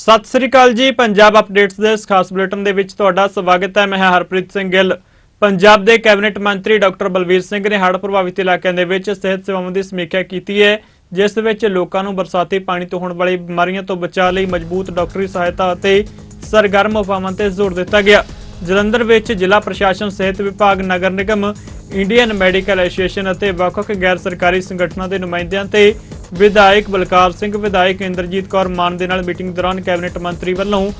ਸਤਿ ਸ੍ਰੀ ਅਕਾਲ ਜੀ, ਪੰਜਾਬ ਅਪਡੇਟਸ ਦੇ ਇਸ ਖਾਸ ਬੁਲੇਟਿਨ ਦੇ ਵਿੱਚ ਤੁਹਾਡਾ ਸਵਾਗਤ ਹੈ। ਮੈਂ ਹਰਪ੍ਰੀਤ ਸਿੰਘ ਗਿੱਲ। ਪੰਜਾਬ ਦੇ ਕੈਬਨਿਟ ਮੰਤਰੀ ਡਾਕਟਰ ਬਲਵੀਰ ਸਿੰਘ ਨੇ ਹੜ੍ਹ ਪ੍ਰਭਾਵਿਤ ਇਲਾਕਿਆਂ ਦੇ ਵਿੱਚ ਸਿਹਤ ਸੇਵਾਵਾਂ ਦੀ ਸਮੀਖਿਆ ਕੀਤੀ ਹੈ, ਜਿਸ ਵਿੱਚ ਲੋਕਾਂ ਨੂੰ ਬਰਸਾਤੀ ਪਾਣੀ ਤੋਂ ਹੋਣ ਵਾਲੀ ਬਿਮਾਰੀਆਂ ਤੋਂ ਬਚਾਅ ਲਈ ਮਜ਼ਬੂਤ ਡਾਕਟਰੀ ਸਹਾਇਤਾ ਅਤੇ ਸਰਗਰਮ ਉਪਾਵਾਂ ਤੇ ਜ਼ੋਰ ਦਿੱਤਾ ਗਿਆ। ਜਲੰਧਰ ਵਿੱਚ ਜ਼ਿਲ੍ਹਾ ਪ੍ਰਸ਼ਾਸਨ, ਸਿਹਤ ਵਿਭਾਗ, Nagar Nigam, Indian medical association ਅਤੇ ਵੱਖ-ਵੱਖ ਗੈਰ ਸਰਕਾਰੀ ਸੰਗਠਨਾਂ ਦੇ ਨੁਮਾਇੰਦਿਆਂ ਤੇ ਵਿਧਾਇਕ ਬਲਕਾਰ ਸਿੰਘ, ਵਿਧਾਇਕ ਇੰਦਰਜੀਤ ਕੌਰ ਮਾਨ ਦੇ ਨਾਲ ਮੀਟਿੰਗ ਦੌਰਾਨ ਕੈਬਨਿਟ ਮੰਤਰੀ ਵੱਲੋਂ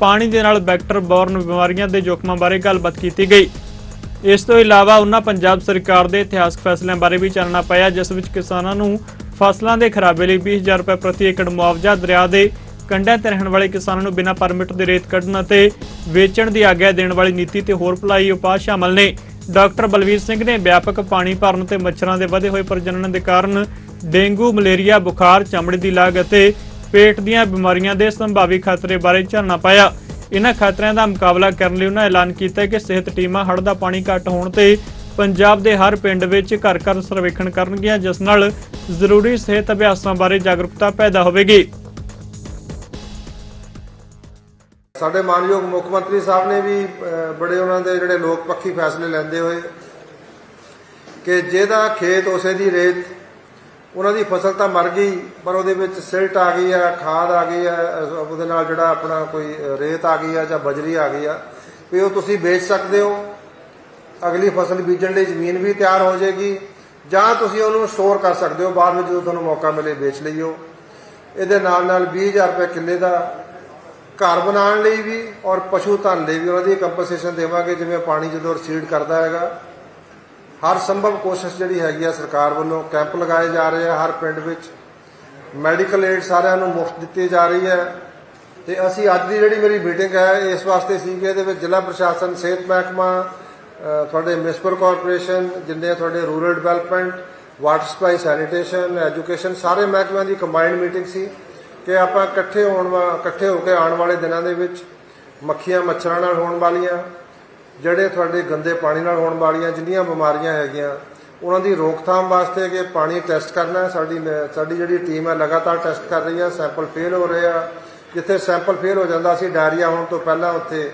ਪਾਣੀ ਦੇ ਨਾਲ ਵੈਕਟਰ ਬੋਰਨ ਬਿਮਾਰੀਆਂ ਦੇ ਜੋਖਮਾਂ ਬਾਰੇ ਗੱਲਬਾਤ ਕੀਤੀ ਗਈ। ਇਸ ਤੋਂ ਇਲਾਵਾ ਉਹਨਾਂ ਪੰਜਾਬ ਸਰਕਾਰ ਦੇ ਇਤਿਹਾਸਕ ਫੈਸਲਿਆਂ ਬਾਰੇ ਵੀ ਚਾਨਣਾ ਪਾਇਆ, ਜਿਸ ਵਿੱਚ ਕਿਸਾਨਾਂ ਨੂੰ ਫਸਲਾਂ ਦੇ ਖਰਾਬੇ ਲਈ 20000 ਰੁਪਏ ਪ੍ਰਤੀ ਏਕੜ ਮੁਆਵਜ਼ਾ, ਦਰਿਆ ਦੇ ਕੰਢਿਆਂ ਤੇ ਰਹਿਣ ਵਾਲੇ ਕਿਸਾਨਾਂ ਨੂੰ ਬਿਨਾਂ ਪਰਮਿਟ ਦੇ ਰੇਤ ਕੱਢਣ ਅਤੇ ਵੇਚਣ ਦੀ ਆਗਿਆ ਦੇਣ ਵਾਲੀ ਨੀਤੀ ਤੇ ਹੋਰ ਭਲਾਈ ਉਪਾਅ ਸ਼ਾਮਲ ਨੇ। ਡਾਕਟਰ ਬਲਵੀਰ ਸਿੰਘ ਨੇ ਵਿਆਪਕ ਪਾਣੀ ਭਰਨ ਤੇ ਮੱਛਰਾਂ ਦੇ ਵਧੇ ਹੋਏ ਪ੍ਰਜਨਨ ਦੇ ਕਾਰਨ ਡੇਂਗੂ ਮਲੇਰੀਆ ਬੁਖਾਰ ਚਮੜੀ ਦੀ ਲਾਗ ਅਤੇ ਪੇਟ ਦੀਆਂ ਬਿਮਾਰੀਆਂ ਦੇ ਸੰਭਾਵੀ ਖਤਰੇ ਬਾਰੇ ਚਾਨਣਾ ਪਾਇਆ। ਇਹਨਾਂ ਖਤਰਿਆਂ ਦਾ ਮੁਕਾਬਲਾ ਕਰਨ ਲਈ ਉਹਨਾਂ ਐਲਾਨ ਕੀਤਾ ਕਿ ਸਿਹਤ ਟੀਮਾਂ ਹੜ੍ਹ ਦਾ ਪਾਣੀ ਘੱਟ ਹੋਣ ਤੇ ਪੰਜਾਬ ਦੇ ਹਰ ਪਿੰਡ ਵਿੱਚ ਘਰ ਘਰ ਸਰਵੇਖਣ ਕਰਨਗੀਆਂ ਜਿਸ ਨਾਲ ਜ਼ਰੂਰੀ ਸਿਹਤ ਅਭਿਆਸਾਂ ਬਾਰੇ ਜਾਗਰੂਕਤਾ ਪੈਦਾ ਹੋਵੇਗੀ। ਸਾਡੇ ਮਾਨਯੋਗ ਮੁੱਖ ਮੰਤਰੀ ਸਾਹਿਬ ਨੇ ਵੀ ਅਹ, ਬੜੇ ਉਹਨਾਂ ਦੇ ਜਿਹੜੇ ਲੋਕ ਪੱਖੀ ਫੈਸਲੇ ਲੈਂਦੇ ਹੋਏ ਕਿ ਜਿਹਦਾ ਖੇਤ ਉਸੇ ਦੀ ਰੇਤ ਉਹਨਾਂ ਦੀ ਫਸਲ ਤਾਂ ਮਰ ਗਈ, ਪਰ ਉਹਦੇ ਵਿੱਚ ਸਿਲਟ ਆ ਗਈ ਆ, ਖਾਦ ਆ ਗਈ ਆ ਉਹਦੇ ਨਾਲ ਜਿਹੜਾ ਆਪਣਾ ਕੋਈ ਰੇਤ ਆ ਗਈ ਆ ਜਾਂ ਬਜਰੀ ਆ ਗਈ ਆ, ਵੀ ਉਹ ਤੁਸੀਂ ਵੇਚ ਸਕਦੇ ਹੋ। ਅਗਲੀ ਫਸਲ ਬੀਜਣ ਲਈ ਜ਼ਮੀਨ ਵੀ ਤਿਆਰ ਹੋ ਜਾਏਗੀ, ਜਾਂ ਤੁਸੀਂ ਉਹਨੂੰ ਸਟੋਰ ਕਰ ਸਕਦੇ ਹੋ, ਬਾਅਦ ਵਿੱਚ ਜਦੋਂ ਤੁਹਾਨੂੰ ਮੌਕਾ ਮਿਲੇ ਵੇਚ ਲਈਓ। ਇਹਦੇ ਨਾਲ ਨਾਲ 20000 ਰੁਪਏ ਕਿੱਲੇ ਦਾ ਘਰ ਬਣਾਉਣ ਲਈ ਵੀ ਔਰ ਪਸ਼ੂ ਧਨ ਲਈ ਵੀ ਉਹਨਾਂ ਦੀ ਕੰਪਨਸੇਸ਼ਨ ਦੇਵਾਂਗੇ, ਜਿਵੇਂ ਪਾਣੀ ਜਦੋਂ ਰਸੀਡ ਕਰਦਾ ਹੈਗਾ। ਹਰ ਸੰਭਵ ਕੋਸ਼ਿਸ਼ ਜਿਹੜੀ ਹੈਗੀ ਆ ਸਰਕਾਰ ਵੱਲੋਂ ਕੈਂਪ ਲਗਾਏ ਜਾ ਰਹੇ ਆ ਹਰ ਪਿੰਡ ਵਿੱਚ। ਮੈਡੀਕਲ ਏਡ ਸਾਰਿਆਂ ਨੂੰ ਮੁਫਤ ਦਿੱਤੀ ਜਾ ਰਹੀ ਹੈ। ਤੇ ਅਸੀਂ ਅੱਜ ਦੀ ਜਿਹੜੀ ਮੇਰੀ ਮੀਟਿੰਗ ਹੈ, ਇਸ ਵਾਸਤੇ ਸੀ ਕਿ ਇਹਦੇ ਵਿੱਚ ਜ਼ਿਲ੍ਹਾ ਪ੍ਰਸ਼ਾਸਨ, ਸਿਹਤ ਮਹਿਕਮਾ ਤੁਹਾਡੇ ਮਿਊਨਿਸਪਲ ਕਾਰਪੋਰੇਸ਼ਨ, ਜਿੰਨੇ ਤੁਹਾਡੇ rural development, water supply, sanitation, education, ਸਾਰੇ ਮਹਿਕਮਿਆਂ ਦੀ ਕੰਬਾਈਨਡ ਮੀਟਿੰਗ ਸੀ ਕਿ ਆਪਾਂ ਇਕੱਠੇ ਹੋਣ ਇਕੱਠੇ ਹੋ ਕੇ ਆਉਣ ਵਾਲੇ ਦਿਨਾਂ ਦੇ ਵਿੱਚ ਮੱਖੀਆਂ, ਮੱਛਰਾਂ ਨਾਲ ਹੋਣ ਵਾਲੀਆਂ। ਜਿਹੜੇ ਤੁਹਾਡੇ ਗੰਦੇ ਪਾਣੀ ਨਾਲ ਹੋਣ ਵਾਲੀਆਂ ਜਿੰਨੀਆਂ ਬਿਮਾਰੀਆਂ ਹੈਗੀਆਂ, ਉਹਨਾਂ ਦੀ ਰੋਕਥਾਮ ਵਾਸਤੇ ਕਿ ਪਾਣੀ ਟੈਸਟ ਕਰਨਾ ਸਾਡੀ ਸਾਡੀ ਜਿਹੜੀ ਟੀਮ ਹੈ ਲਗਾਤਾਰ ਟੈਸਟ ਕਰ ਰਹੀ ਹੈ ਸੈਂਪਲ ਫੇਲ ਹੋ ਰਹੇ ਆ। ਜਿੱਥੇ ਸੈਂਪਲ ਫੇਲ ਹੋ ਜਾਂਦਾ ਸੀ ਡਾਇਰੀਆ ਹੋਣ ਤੋਂ ਪਹਿਲਾਂ ਉੱਥੇ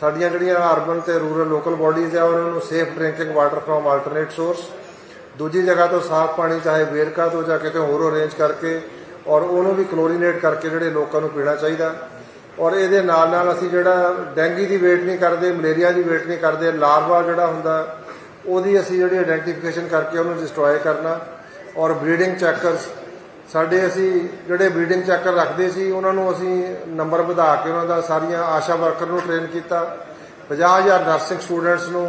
ਸਾਡੀਆਂ ਜਿਹੜੀਆਂ ਅਰਬਨ ਤੇ ਰੂਰਲ ਲੋਕਲ ਬਾਡੀਜ਼ ਆ, ਉਹਨਾਂ ਨੂੰ safe drinking water from alternate source ਦੂਜੀ ਜਗ੍ਹਾ ਤੋਂ ਸਾਫ਼ ਪਾਣੀ, ਚਾਹੇ ਵੇਰਕਾ ਤੋਂ ਜਾਂ ਕਿਤੇ ਹੋਰ ਅਰੇਂਜ ਕਰਕੇ, ਔਰ ਉਹਨੂੰ ਵੀ ਕਲੋਰੀਨੇਟ ਕਰਕੇ ਜਿਹੜੇ ਲੋਕਾਂ ਨੂੰ ਪੀਣਾ ਚਾਹੀਦਾ। ਔਰ ਇਹਦੇ ਨਾਲ ਨਾਲ ਅਸੀਂ ਜਿਹੜਾ ਡੈਂਗੀ ਦੀ ਵੇਟ ਨਹੀਂ ਕਰਦੇ, ਮਲੇਰੀਆ ਦੀ ਵੇਟ ਨਹੀਂ ਕਰਦੇ ਲਾਰਵਾ ਜਿਹੜਾ ਹੁੰਦਾ, ਉਹਦੀ ਅਸੀਂ ਜਿਹੜੀ ਆਇਡੈਂਟੀਫਿਕੇਸ਼ਨ ਕਰਕੇ ਉਹਨੂੰ ਡਿਸਟਰੋਏ ਕਰਨਾ। ਔਰ ਬਰੀਡਿੰਗ ਚੈਕਰਸ ਸਾਡੇ ਅਸੀਂ ਜਿਹੜੇ ਬਰੀਡਿੰਗ ਚੈਕਰ ਰੱਖਦੇ ਸੀ, ਉਹਨਾਂ ਨੂੰ ਅਸੀਂ ਨੰਬਰ ਵਧਾ ਕੇ ਉਹਨਾਂ ਦਾ ਸਾਰੀਆਂ ਆਸ਼ਾ ਵਰਕਰ ਨੂੰ ਟ੍ਰੇਨ ਕੀਤਾ। 50000 ਨਰਸਿੰਗ ਸਟੂਡੈਂਟਸ ਨੂੰ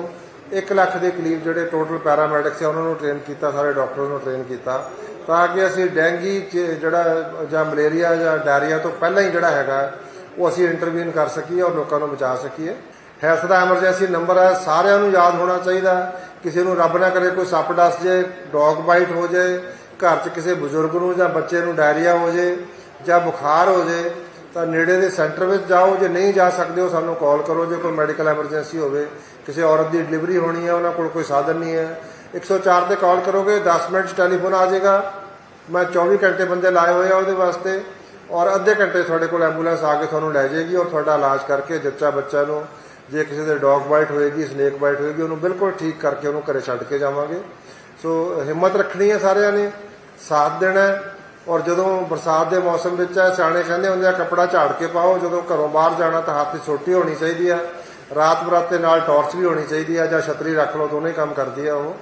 1 ਲੱਖ ਦੇ ਕਰੀਬ ਜਿਹੜੇ ਟੋਟਲ ਪੈਰਾਮੈਡਿਕਸ ਆ, ਉਹਨਾਂ ਨੂੰ ਟ੍ਰੇਨ ਕੀਤਾ, ਸਾਰੇ ਡਾਕਟਰਾਂ ਨੂੰ ਟ੍ਰੇਨ ਕੀਤਾ। ਤਾਂ ਕਿ ਅਸੀਂ ਡੈਂਗੀ 'ਚ ਜਿਹੜਾ ਜਾਂ ਮਲੇਰੀਆ ਜਾਂ ਡਾਇਰੀਆ ਤੋਂ ਪਹਿਲਾਂ ਹੀ ਜਿਹੜਾ ਹੈਗਾ ਉਹ ਅਸੀਂ ਇੰਟਰਵੀਨ ਕਰ ਸਕੀਏ ਔਰ ਲੋਕਾਂ ਨੂੰ ਬਚਾ ਸਕੀਏ। ਹੈਲਥ ਦਾ ਐਮਰਜੈਂਸੀ ਨੰਬਰ ਹੈ, ਸਾਰਿਆਂ ਨੂੰ ਯਾਦ ਹੋਣਾ ਚਾਹੀਦਾ। ਕਿਸੇ ਨੂੰ ਰੱਬ ਨਾ ਕਰੇ ਕੋਈ ਸੱਪ ਡਸ ਜੇ ਡੌਗ ਬਾਈਟ ਹੋ ਜਾਏ ਘਰ 'ਚ ਕਿਸੇ ਬਜ਼ੁਰਗ ਨੂੰ ਜਾਂ ਬੱਚੇ ਨੂੰ ਡਾਇਰੀਆ ਹੋ ਜਾਏ ਜਾਂ ਬੁਖਾਰ ਹੋ ਜਾਏ ਤਾਂ ਨੇੜੇ ਦੇ ਸੈਂਟਰ ਵਿੱਚ ਜਾਓ। ਜੇ ਨਹੀਂ ਜਾ ਸਕਦੇ ਹੋ ਸਾਨੂੰ ਕਾਲ ਕਰੋ, ਜੇ ਕੋਈ ਮੈਡੀਕਲ ਐਮਰਜੈਂਸੀ ਹੋਵੇ। ਕਿਸੇ ਔਰਤ ਦੀ ਡਿਲੀਵਰੀ ਹੋਣੀ ਹੈ, ਉਹਨਾਂ ਕੋਲ ਕੋਈ ਸਾਧਨ ਨਹੀਂ ਹੈ। 104 ਤੇ ਕਾਲ ਕਰੋਗੇ 10 ਮਿੰਟ 'ਚ ਟੈਲੀਫੋਨ ਆ ਜਾਏਗਾ। ਮੈਂ 24 ਘੰਟੇ ਬੰਦੇ ਲਾਏ ਹੋਏ ਆ ਉਹਦੇ ਵਾਸਤੇ। ਔਰ ਅੱਧੇ ਘੰਟੇ ਤੁਹਾਡੇ ਕੋਲ ਐਂਬੂਲੈਂਸ ਆ ਕੇ ਤੁਹਾਨੂੰ ਲੈ ਜਾਏਗੀ ਔਰ ਤੁਹਾਡਾ ਇਲਾਜ ਕਰਕੇ ਜੱਚਾ ਬੱਚਾ ਨੂੰ, ਜੇ ਕਿਸੇ ਦੇ ਡੌਗ ਬਾਈਟ ਹੋਏਗੀ, ਸਨੇਕ ਬਾਈਟ ਹੋਏਗੀ, ਉਹਨੂੰ ਬਿਲਕੁਲ ਠੀਕ ਕਰਕੇ ਉਹਨੂੰ ਘਰੇ ਛੱਡ ਕੇ ਜਾਵਾਂਗੇ। ਸੋ ਹਿੰਮਤ ਰੱਖਣੀ ਹੈ ਸਾਰਿਆਂ ਨੇ, ਸਾਥ ਦੇਣਾ ਔਰ ਜਦੋਂ ਬਰਸਾਤ ਦੇ ਮੌਸਮ ਵਿੱਚ ਹੈ ਸਿਆਣੇ ਕਹਿੰਦੇ ਹੁੰਦੇ ਆ, ਕੱਪੜਾ ਝਾੜ ਕੇ ਪਾਓ, ਜਦੋਂ ਘਰੋਂ ਬਾਹਰ ਜਾਣਾ ਤਾਂ ਹੱਥ 'ਚ ਛੋਟੀ ਹੋਣੀ ਚਾਹੀਦੀ ਆ, ਰਾਤ ਬਰਾਤੇ ਨਾਲ ਟਾਰਚ ਵੀ ਹੋਣੀ ਚਾਹੀਦੀ ਆ ਜਾਂ ਛਤਰੀ ਰੱਖ ਲਓ, ਦੋਨੇ ਕੰਮ ਕਰਦੀ ਆ ਉਹ।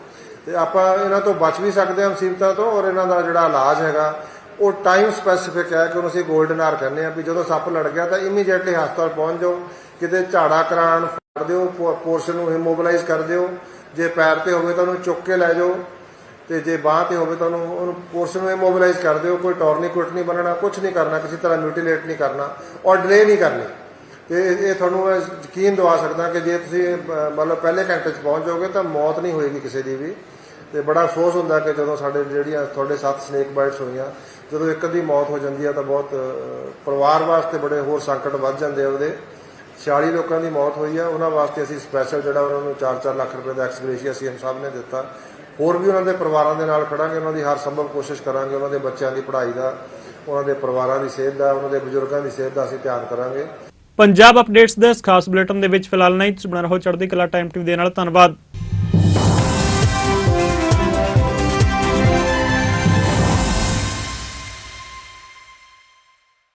ਤੇ ਆਪਾਂ ਇਹਨਾਂ ਤੋਂ ਬਚ ਵੀ ਸਕਦੇ ਹਾਂ ਮੁਸੀਬਤਾਂ ਤੋਂ ਔਰ ਇਹਨਾਂ ਦਾ ਜਿਹੜਾ ਇਲਾਜ ਹੈਗਾ ਉਹ ਟਾਈਮ ਸਪੈਸੀਫਿਕ ਹੈ ਕਿ ਉਹਨੂੰ ਅਸੀਂ 골ਡਨ ਆਰ ਕਹਿੰਦੇ ਆ ਵੀ ਜਦੋਂ ਸੱਪ ਲੜ ਗਿਆ ਤਾਂ ਇਮੀਡੀਏਟਲੀ ਹਸਪਤਾਲ ਪਹੁੰਚ ਜਾਓ, ਕਿਤੇ ਝਾੜਾ ਕਰਾਉਣ, ਫੜ ਦਿਓ ਪੋਰਸ਼ਨ ਨੂੰ ਇਮੋਬਿਲਾਈਜ਼ ਕਰ ਦਿਓ, ਜੇ ਪੈਰ ਤੇ ਹੋਵੇ ਤਾਂ ਉਹਨੂੰ ਚੁੱਕ ਕੇ ਲੈ ਜਾਓ ਤੇ ਜੇ ਬਾਹ ਤੇ ਹੋਵੇ ਤਾਂ ਉਹਨੂੰ ਉਹਨੂੰ ਪੋਰਸ਼ਨ ਨੂੰ ਇਮੋਬਿਲਾਈਜ਼ ਕਰ ਦਿਓ, ਕੋਈ ਟੌਰਨੀਕੁਟ ਨਹੀਂ ਬਣਨਾ ਕੁਝ ਨਹੀਂ ਕਰਨਾ, ਕਿਸੇ ਤਰ੍ਹਾਂ ਮਿਊਟੀਲੇਟ ਨਹੀਂ ਕਰਨਾ ਔਰ ਡਿਲੇ ਨਹੀਂ ਕਰਨੀ। ਤੇ ਇਹ ਤੁਹਾਨੂੰ ਮੈਂ ਯਕੀਨ ਦਿਵਾ ਸਕਦਾ ਕਿ ਜੇ ਤੁਸੀਂ ਮਤਲਬ ਪਹਿਲੇ ਘੰਟੇ 'ਚ ਪਹੁੰਚ ਜਾਓਗੇ ਤਾਂ ਮੌਤ ਨਹੀਂ ਹੋਏਗੀ ਕਿਸੇ ਦੀ ਵੀ। ਤੇ ਬੜਾ ਅਫਸੋਸ ਹੁੰਦਾ ਕਿ ਜਦੋਂ ਸਾਡੇ ਜਿਹੜੀਆਂ ਤੁਹਾਡੇ ਸੱਤ ਸਨੇਕ ਬਾਈਟਸ ਹੋਈਆਂ ਜਦੋਂ ਇੱਕ ਅੱਧੀ ਮੌਤ ਹੋ ਜਾਂਦੀ ਆ ਤਾਂ ਬਹੁਤ ਪਰਿਵਾਰ ਵਾਸਤੇ ਬੜੇ ਹੋਰ ਸੰਕਟ ਵੱਧ ਜਾਂਦੇ ਆ ਉਹਦੇ। 46 ਲੋਕਾਂ ਦੀ ਮੌਤ ਹੋਈ ਆ, ਉਹਨਾਂ ਵਾਸਤੇ ਅਸੀਂ ਸਪੈਸ਼ਲ ਜਿਹੜਾ ਉਹਨਾਂ ਨੂੰ 4-4 ਲੱਖ ਰੁਪਏ ਦਾ ਐਕਸਗ੍ਰੇਸ਼ੀਆ ਸੀਐਮ ਸਾਹਿਬ ਨੇ ਦਿੱਤਾ। ਹੋਰ ਵੀ ਉਹਨਾਂ ਦੇ ਪਰਿਵਾਰਾਂ ਦੇ ਨਾਲ ਖੜਾਂਗੇ, ਉਹਨਾਂ ਦੀ ਹਰ ਸੰਭਵ ਕੋਸ਼ਿਸ਼ ਕਰਾਂਗੇ, ਉਹਨਾਂ ਦੇ ਬੱਚਿਆਂ ਦੀ ਪੜ੍ਹਾਈ ਦਾ, ਉਹਨਾਂ ਦੇ ਪਰਿਵਾਰਾਂ ਦੀ ਸਿਹਤ ਦਾ, ਉਹਨਾਂ ਦੇ ਬਜ਼ੁਰਗਾਂ ਦੀ ਸਿਹਤ ਦਾ ਅਸੀਂ ਧਿਆਨ ਕਰਾਂਗੇ। ਪੰਜਾਬ ਅਪਡੇਟਸ ਦੇ ਇਸ ਖਾਸ ਬੁਲੇਟਿਨ ਦੇ ਵਿੱਚ ਫਿਲਹਾਲ ਨਹੀਂ, ਤੁਸੀਂ ਬਣਾ ਰਹੋ ਚੜ੍ਹਦੀ ਕਲਾ ਟਾਈਮ ਟੀਵੀ ਦੇ ਨਾਲ। ਧੰਨਵਾਦ।